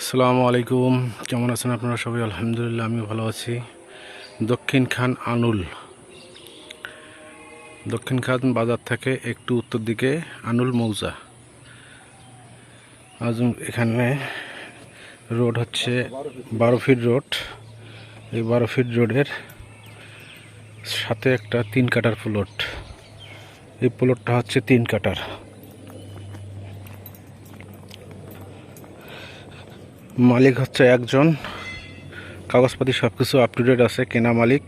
আসসালামু আলাইকুম। কেমন আছেন আপনারা সবাই? আলহামদুলিল্লাহ, আমিও ভালো আছি। দক্ষিণ খান আনুল। দক্ষিণ খান বাজার থেকে একটু উত্তর দিকে আনুল মৌজা। আজ এখানে রোড হচ্ছে বারো ফিট রোড। এই বারো ফিট রোডের সাথে একটা তিন কাটার প্লট। এই প্লটটা হচ্ছে তিন কাটার। মালিক হচ্ছে একজন। কাগজপাতি সব কিছু আপ টু ডেট আছে, কেনা মালিক।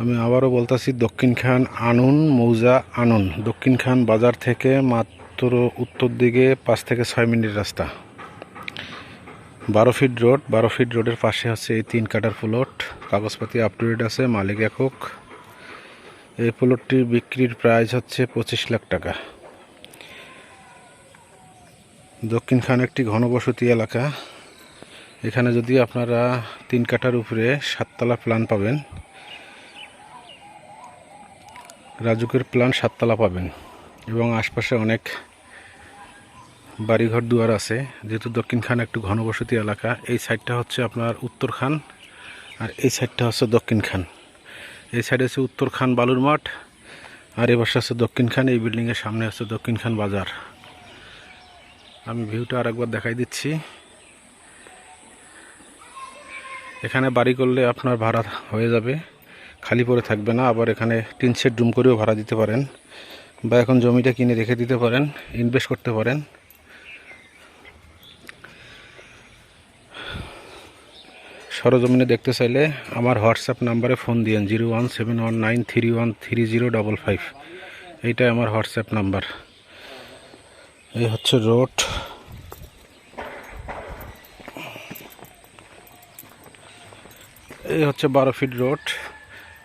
আমি আবারও বলতেছি, দক্ষিণ খান আনুন, মৌজা আনুন। দক্ষিণ খান বাজার থেকে মাত্র উত্তর দিকে পাঁচ থেকে ছয় মিনিট রাস্তা। বারো ফিট রোড বারো ফিট রোডের পাশে হচ্ছে এই তিন কাটার প্লট কাগজপাতি আপ টু ডেট আছে, মালিক একক। এই প্লটটির বিক্রির প্রাইস হচ্ছে পঁচিশ লাখ টাকা। দক্ষিণ খান একটি ঘনবসতি এলাকা। এখানে যদি আপনারা তিন কাঠার উপরে সাততলা প্ল্যান পাবেন, রাজুকের প্ল্যান সাততলা পাবেন এবং আশপাশে অনেক বাড়িঘর দুয়ার আছে। যেহেতু দক্ষিণ খান একটু ঘনবসতি এলাকা, এই সাইডটা হচ্ছে আপনার উত্তর খান আর এই সাইডটা হচ্ছে দক্ষিণ খান এই সাইডে হচ্ছে উত্তর খান বালুর মাঠ আর এ পাশে হচ্ছে দক্ষিণ খান এই বিল্ডিংয়ের সামনে হচ্ছে দক্ষিণ খান বাজার। আমি ভিউটা আরেকবার দেখাই দিচ্ছি। এখানে বাড়ি করলে আপনার ভাড়া হয়ে যাবে। খালি পড়ে থাকবে না, আবার এখানে টিন সেট রুম করেও ভাড়া দিতে পারেন বা এখন জমিটা কিনে রেখে দিতে পারেন ইনভেস্ট করতে পারেন। সরজমিনে দেখতে চাইলে আমার হোয়াটসঅ্যাপ নাম্বারে ফোন দিয়েন, zero one seven one nine three one three zero double five. এইটাই আমার হোয়াটসঅ্যাপ নাম্বার। এই হচ্ছে রোড। এই হচ্ছে বারো ফিট রোড।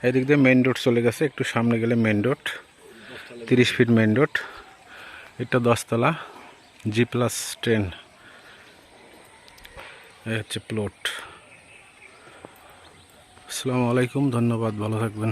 এদিক দিয়ে মেন রোড চলে গেছে, একটু সামনে গেলে মেন রোড তিরিশ ফিট মেন রোড এটা দশতলা জি প্লাস টেন এই হচ্ছে প্লট আসসালামু আলাইকুম, ধন্যবাদ, ভালো থাকবেন।